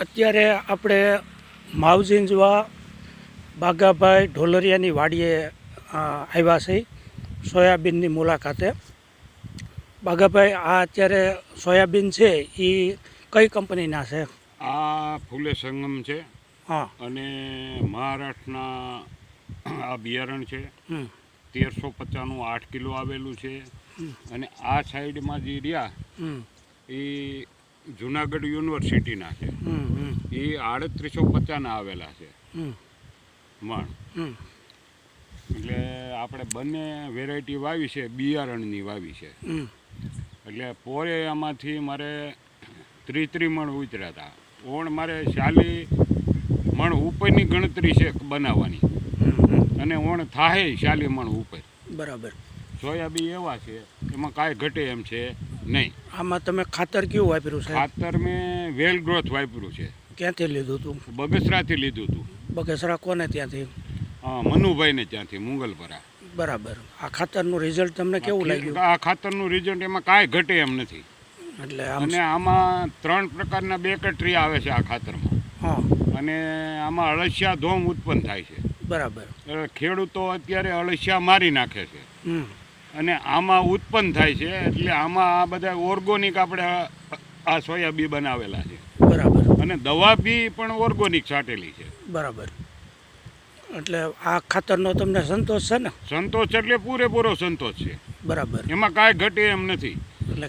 અત્યારે આપણે માવજીંજવા બાગાભાઈ ઢોલરિયાની વાડીએ આવ્યા છે સોયાબીનની મુલાકાતે. બાગાભાઈ આ અત્યારે સોયાબીન છે એ કઈ કંપનીના છે? આ ફૂલે સંગમ છે. હા. અને મહારાષ્ટ્રના આ બિયારણ છે. તેરસો પચાસનું આઠ કિલો આવેલું છે. અને આ સાઈડમાં જે રહ્યા એ જુનાગઢ યુનિવર્સિટીના છે. એ આડત્રીસો પચાસના આવેલા છે. મણ. હમ. એટલે આપણે બંને વેરાયટી વાવી છે બિયારણની વાવી છે. એટલે પોરે આમાંથી મારે ત્રી ત્રી મણ ઉતર્યા હતા. ઓણ મારે ચાલી મણ ઉપરની ગણતરી છે બનાવવાની. અને ઓણ થાય ચાલી મણ ઉપર. બરાબર. સોયાબી એવા છે એમાં કાંઈ ઘટે એમ છે. નહીં. આમાં તમે ખાતર કેવું વાપર્યું છે ખાતર મેં વેલ ગ્રોથ વાપર્યું છે. ક્યાંથી લીધું હતું? બગસરાથી લીધું હતું. બગસરા કોને ત્યાંથી? હા, મનુભાઈને ત્યાંથી મુંગલપરા. બરાબર. આ ખાતરનું રિઝલ્ટ તમને કેવું લાગ્યું? આ ખાતરનું રિઝલ્ટ એમાં કાંઈ ઘટે એમ નથી. એટલે અને આમાં ત્રણ પ્રકારના બે કટરી આવે છે આ ખાતરમાં. હા. અને આમાં અળસિયા ધોમ ઉત્પન્ન થાય છે. બરાબર. ખેડૂતો અત્યારે અળસિયા મારી નાખે છે. હમ. અને આમાં ઉત્પન્ન થાય છે એટલે આમાં આ બધા ઓર્ગોનિક આપણે આ- સોયાબી બનાવેલા છે. બરાબર. અને દવા બી પણ ઓર્ગોનિક છાંટેલી છે. બરાબર. એટલે આ ખાતરનો તમને સંતોષ છે ને? સંતોષ એટલે પૂરેપૂરો સંતોષ છે. બરાબર. એમાં કાંઈ ઘટે એમ નથી.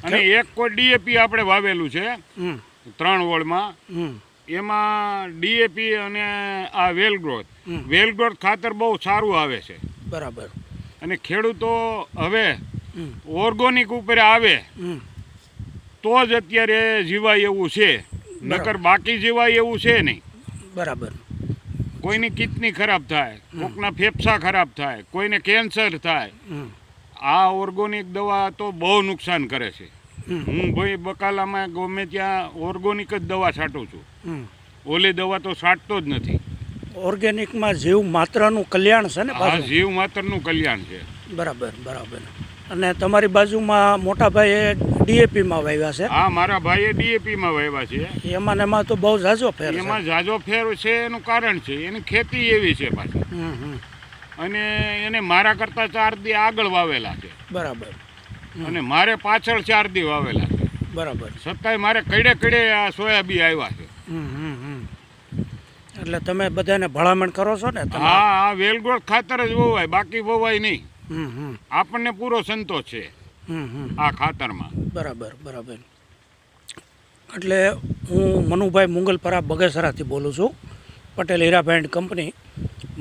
અને એક કોઈ ડીએપી આપણે વાવેલું છે ત્રણ વોળમાં. એમાં ડીએપી અને આ વેલ ગ્રોથ. વેલ ગ્રોથ ખાતર બહુ સારું આવે છે. બરાબર. અને ખેડૂતો હવે ઓર્ગોનિક ઉપર આવે તો જ અત્યારે જીવાય એવું છે. નકર બાકી જીવાય એવું છે નહીં. બરાબર. કોઈની કિડની ખરાબ થાય કોકના ફેફસા ખરાબ થાય કોઈને કેન્સર થાય આ ઓર્ગોનિક દવા તો બહુ નુકસાન કરે છે. હું ભાઈ બકાલામાં ગમે ત્યાં ઓર્ગોનિક જ દવા છાંટું છું. ઓલી દવા તો છાંટતો જ નથી. ઓર્ગેનિકમાં જીવ માત્રનું કલ્યાણ છે ને આ જીવ માત્રનું કલ્યાણ છે. બરાબર બરાબર. અને તમારી બાજુમાં મોટા ભાઈએ ડીએપીમાં વાવ્યા છે? આ મારા ભાઈએ ડીએપીમાં વાવ્યા છે. એમાં ને એમાં તો બહુ ઝાઝો ફેર એમાં ઝાઝો ફેર છે એનું કારણ છે એની ખેતી એવી છે પાછી. અને એને મારા કરતાં ચાર દી આગળ વાવેલા છે. બરાબર. અને મારે પાછળ ચાર દી વાવેલા છે. બરાબર. છતાંય મારે કડે કડે આ સોયાબી આવ્યા છે. એટલે તમે બધાને ભલામણ કરો છો ને હા હા વેલગોળ ખાતર જ વવાય બાકી વવાય નહીં. આપણને પૂરો સંતોષ છે આ ખાતરમાં. બરાબર બરાબર. એટલે હું મનુભાઈ મુંગલપરા બગસરાથી બોલું છું. પટેલ હીરાભાઈ કંપની.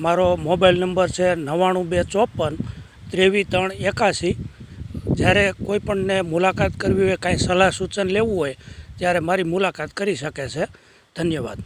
મારો મોબાઈલ નંબર છે નવ્વાણું બે ચોપન ત્રેવીસ ત્રણ એકાસી જ્યારે કોઈપણને મુલાકાત કરવી હોય કાંઈ સલાહ સૂચન લેવું હોય ત્યારે મારી મુલાકાત કરી શકે છે. ધન્યવાદ.